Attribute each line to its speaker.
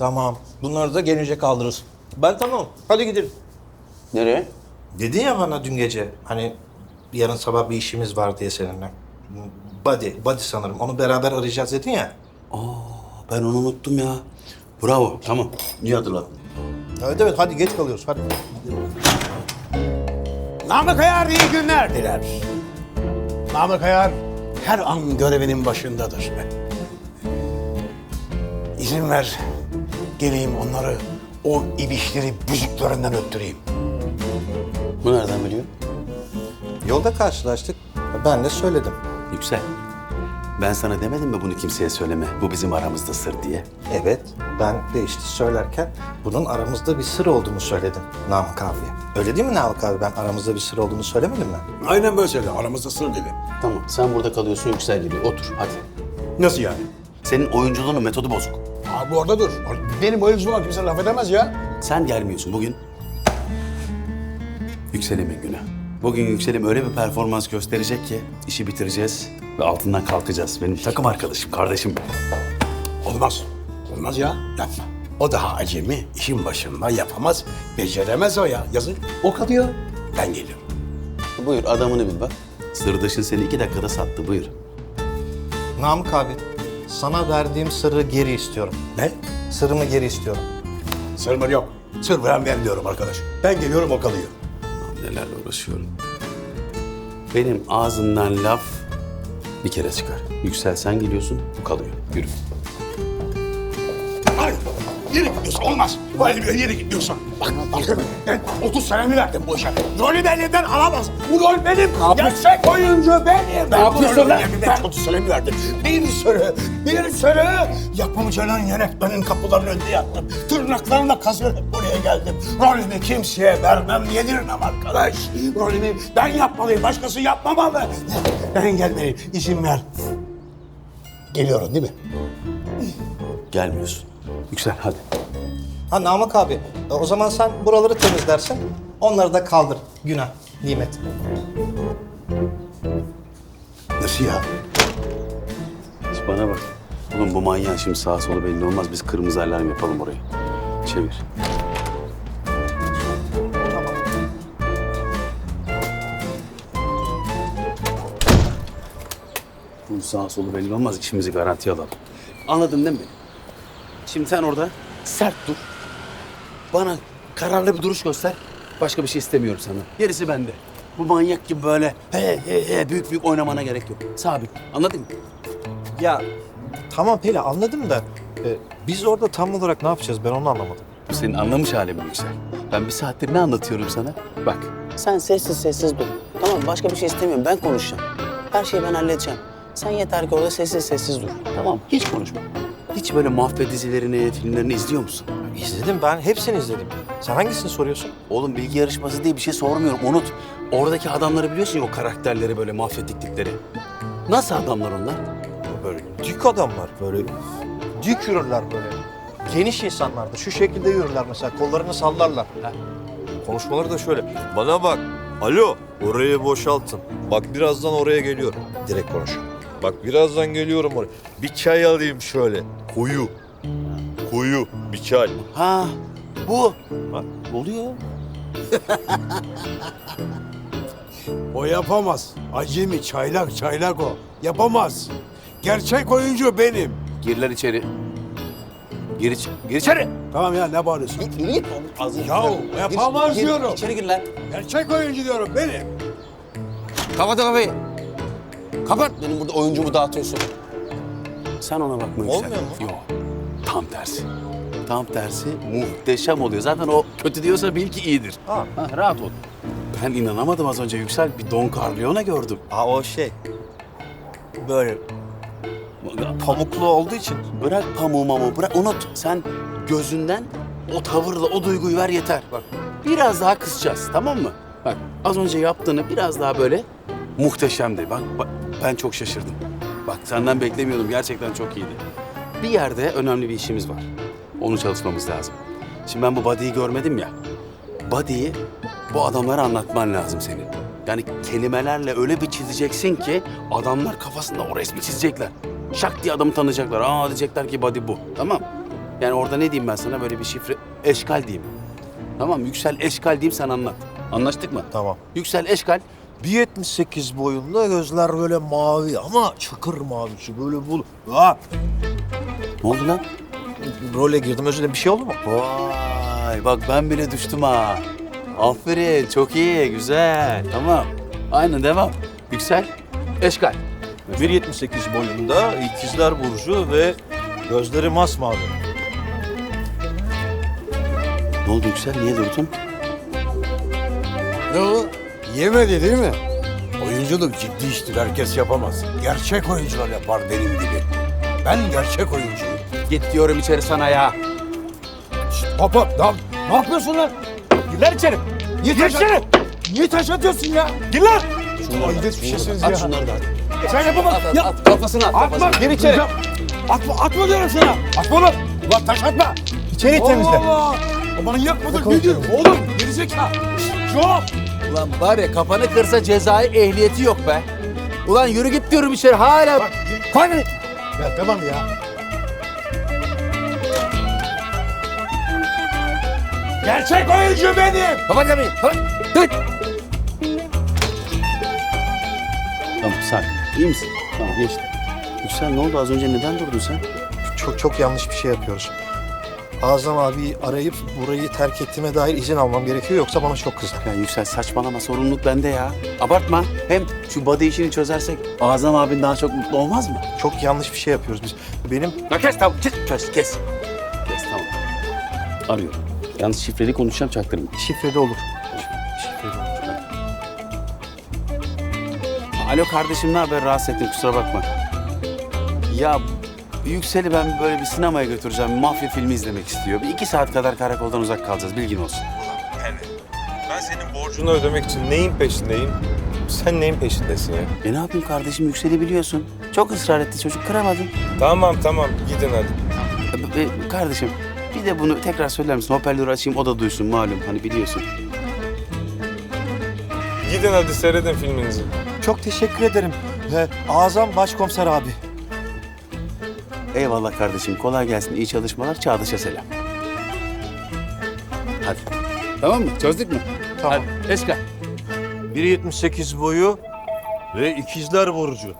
Speaker 1: Tamam. Bunları da gelince kaldırırız. Ben tamam. Hadi gidelim.
Speaker 2: Nereye?
Speaker 1: Dedin ya bana dün gece hani yarın sabah bir işimiz var diye seninle. Body, body sanırım. Onu beraber arayacağız dedin ya.
Speaker 2: Ben onu unuttum ya. Bravo, tamam. İyi hatırladın.
Speaker 1: Evet evet hadi geç kalıyoruz hadi.
Speaker 3: Namık Ayar iyi günler diler. Namık Ayar her an görevinin başındadır. İzin ver, geleyim onları o ibişleri büzüklerinden öttüreyim.
Speaker 2: Bu nereden biliyor?
Speaker 1: Yolda karşılaştık. Ben de söyledim.
Speaker 2: Yüksel. Ben sana demedim mi bunu kimseye söyleme. Bu bizim aramızda sır diye.
Speaker 1: Evet, ben de işte söylerken bunun aramızda bir sır olduğunu söyledim Namık abiye. Öyle değil mi Namık abi? Ben aramızda bir sır olduğunu söylemedim mi?
Speaker 3: Aynen böyle söyle, aramızda sır dedi.
Speaker 2: Tamam, sen burada kalıyorsun, Yüksel geliyor. Otur, hadi.
Speaker 3: Nasıl yani?
Speaker 2: Senin oyunculuğunun metodu bozuk.
Speaker 3: Abi orada dur. Benim oyunculuğuma kimse laf edemez ya.
Speaker 2: Sen gelmiyorsun bugün. Yükselim'in günü. Bugün Yükselim öyle bir performans gösterecek ki işi bitireceğiz ve altından kalkacağız. Benim takım arkadaşım, kardeşim.
Speaker 3: Olmaz. Olmaz ya, yapma. O daha acemi, işin başında yapamaz, beceremez o ya. Yazık, o kalıyor. Ben geliyorum.
Speaker 2: Buyur adamını bil bak. Sırdaşın seni iki dakikada sattı buyur.
Speaker 1: Namık abi, sana verdiğim sırrı geri istiyorum.
Speaker 3: Ne?
Speaker 1: Sırrımı geri istiyorum.
Speaker 3: Sır mır yok. Sır veren ben diyorum arkadaş. Ben geliyorum, o kalıyor.
Speaker 2: Nelerle uğraşıyorum. Benim ağzımdan laf bir kere çıkar. Yüksel sen geliyorsun, bu kalıyor. Yürü.
Speaker 3: Hayır. Yere gidiyorsun olmaz. Böyle bir yere gidiyorsun. Bak bakın ben 30 senemi verdim bu işe. Rolü benden alamaz. Bu rol benim. Gerçek oyuncu benim. Ne
Speaker 4: yapıyorsun lan?
Speaker 3: Ben 30 senemi verdim. Bir sürü, bir sürü yapımcının yönetmenin kapılarının önünde yattım. Tırnaklarımla kazıyarak buraya geldim. Rolümü kimseye vermem, yedirmem arkadaş. Rolümü ben yapmalıyım, başkası yapmamalı. Ben gelmeliyim, izin ver. Geliyorum değil mi?
Speaker 2: Gelmiyorsun. Yüksel hadi.
Speaker 1: Ha Namık abi, e, o zaman sen buraları temizlersin. Onları da kaldır. Günah, nimet.
Speaker 3: Nasıl ya?
Speaker 2: Bana bak. Oğlum bu manyağın şimdi sağa solu belli olmaz. Biz kırmızı alarm yapalım orayı. Çevir. Bunun sağa solu belli olmaz. İşimizi garantiye alalım. Anladın değil mi? Şimdi sen orada sert dur. Bana kararlı bir duruş göster. Başka bir şey istemiyorum sana. Gerisi bende. Bu manyak gibi böyle he he he büyük büyük oynamana gerek yok. Sabit. Anladın mı?
Speaker 5: Ya tamam Peli anladım da e, biz orada tam olarak ne yapacağız ben onu anlamadım.
Speaker 2: Senin anlamış halin mi Yüksel? Ben bir saattir ne anlatıyorum sana? Bak. Sen sessiz sessiz dur. Tamam başka bir şey istemiyorum. Ben konuşacağım. Her şeyi ben halledeceğim. Sen yeter ki orada sessiz sessiz dur. Tamam Hiç konuşma. Hiç böyle mafya dizilerini, filmlerini izliyor musun?
Speaker 5: İzledim ben hepsini izledim. Sen hangisini soruyorsun?
Speaker 2: Oğlum bilgi yarışması diye bir şey sormuyorum. Unut. Oradaki adamları biliyorsun ya o karakterleri böyle mafya diktikleri. Nasıl adamlar onlar?
Speaker 5: Dik adamlar böyle dik yürürler böyle. Geniş insanlardı. Şu şekilde yürürler mesela kollarını sallarlar. Konuşmaları da şöyle. Bana bak. Alo orayı boşaltın. Bak birazdan oraya geliyorum. Direkt konuş. Bak birazdan geliyorum oraya. Bir çay alayım şöyle. Koyu. Koyu bir çay.
Speaker 2: Ha bu.
Speaker 5: Bak.
Speaker 2: Oluyor.
Speaker 3: O yapamaz. Acemi, çaylak, çaylak o. Yapamaz. Gerçek oyuncu benim.
Speaker 2: Girler içeri. Gir, iç- gir içeri.
Speaker 3: Tamam ya ne bağırıyorsun?
Speaker 2: Git. Ağzını
Speaker 3: Ya yapamaz
Speaker 2: Gir,
Speaker 3: diyorum.
Speaker 2: İçeri gir lan.
Speaker 3: Gerçek oyuncu diyorum benim.
Speaker 2: Kapat kafayı. Kapat. Benim burada oyuncumu dağıtıyorsun. Sen ona bakma Yüksel.
Speaker 1: Olmuyor mu?
Speaker 2: Yok. Tam tersi. Tam tersi muhteşem oluyor. Zaten o kötü diyorsa bil ki iyidir.
Speaker 5: Ha.
Speaker 2: Ha, rahat ol. Ben inanamadım az önce Yüksel. Bir Don Corleone gördüm.
Speaker 5: Ha o şey. Böyle pamuklu olduğu için.
Speaker 2: Bırak pamuğu mamuğu bırak unut. Sen gözünden o tavırla o duyguyu ver yeter. Bak biraz daha kısacağız tamam mı? Bak az önce yaptığını biraz daha böyle muhteşemdi. Bak, bak ben çok şaşırdım. Bak senden beklemiyordum gerçekten çok iyiydi. Bir yerde önemli bir işimiz var. Onu çalışmamız lazım. Şimdi ben bu body'yi görmedim ya. Body'yi bu adamlara anlatman lazım senin. Yani kelimelerle öyle bir çizeceksin ki adamlar kafasında o resmi çizecekler. Şak diye adamı tanıyacaklar. Aa diyecekler ki body bu. Tamam. Yani orada ne diyeyim ben sana böyle bir şifre eşkal diyeyim. Tamam Yüksel eşkal diyeyim sen anlat. Anlaştık mı?
Speaker 5: Tamam.
Speaker 2: Yüksel eşkal
Speaker 5: 1.78 boyunda gözler böyle mavi ama çakır mavisi böyle bul. Ha,
Speaker 2: ne oldu lan?
Speaker 5: role girdim özür dilerim bir şey oldu mu?
Speaker 2: Vay bak ben bile düştüm ha. Aferin çok iyi güzel tamam. Aynen devam. Yüksel eşkal.
Speaker 5: 1.78 boyunda ikizler burcu ve gözleri masmavi.
Speaker 2: Ne oldu Yüksel niye durdun?
Speaker 3: Ne o? Yemedi değil mi? Oyunculuk ciddi iştir. Herkes yapamaz. Gerçek oyuncular yapar benim gibi. Ben gerçek oyuncuyum.
Speaker 2: Git diyorum içeri sana ya.
Speaker 3: Papa ne, ne yapıyorsun lan? Gir lan içeri. Niye taş içeri. Niye taş atıyorsun ya? Gir lan. Şunu hayret bir şeysiniz ya.
Speaker 2: At şunları da.
Speaker 3: Sen yapamazsın.
Speaker 2: At,
Speaker 3: Ya.
Speaker 2: at, kafasına at
Speaker 3: Atma.
Speaker 2: kafasına.
Speaker 3: Gir içeri. Atma, atma diyorum sana. Atma lan. Ulan taş atma. İçeri temizle. Allah Allah. Manyak mıdır nedir? Oğlum gerizekalı. Yok.
Speaker 2: Ulan ya kafanı kırsa cezai ehliyeti yok be. Ulan yürü git diyorum içeri hala.
Speaker 3: Bak. Hadi. Ya tamam ya. Gerçek oyuncu benim.
Speaker 2: Kapat kapıyı. Kapat. Dur. İyi misin? Tamam geçti. Yüksel ne oldu az önce neden durdun sen?
Speaker 5: Çok çok yanlış bir şey yapıyoruz. Azam abi arayıp burayı terk ettiğime dair izin almam gerekiyor yoksa bana çok kızar.
Speaker 2: Ya Yüksel saçmalama sorumluluk bende ya. Abartma. Hem şu body işini çözersek Azam abin daha çok mutlu olmaz mı?
Speaker 5: Çok yanlış bir şey yapıyoruz biz. Benim
Speaker 2: Ya kes tamam kes. Kes kes. Kes tamam. Arıyorum. Yalnız şifreli konuşacağım çaktırma.
Speaker 5: şifreli olur.
Speaker 2: Alo kardeşim ne haber? Rahatsız ettim kusura bakma. Ya Yüksel'i ben böyle bir sinemaya götüreceğim. Mafya filmi izlemek istiyor. Bir iki saat kadar karakoldan uzak kalacağız bilgin olsun.
Speaker 4: Yani ben senin borcunu ödemek için neyin peşindeyim? Sen neyin peşindesin ya?
Speaker 2: E ne yapayım kardeşim Yüksel'i biliyorsun. Çok ısrar etti çocuk kıramadım.
Speaker 4: Tamam tamam gidin hadi.
Speaker 2: E, e, kardeşim bir de bunu tekrar söyler misin? Hoparlörü açayım o da duysun malum hani biliyorsun.
Speaker 4: Gidin hadi seyredin filminizi.
Speaker 5: Çok teşekkür ederim. Ee, Azam Başkomiser abi.
Speaker 2: Eyvallah kardeşim kolay gelsin iyi çalışmalar Çağdaş'a selam. Hadi. Tamam mı? Çözdük mü?
Speaker 5: Tamam.
Speaker 2: Hadi. Eşka.
Speaker 5: 1.78 boyu ve ikizler burcu.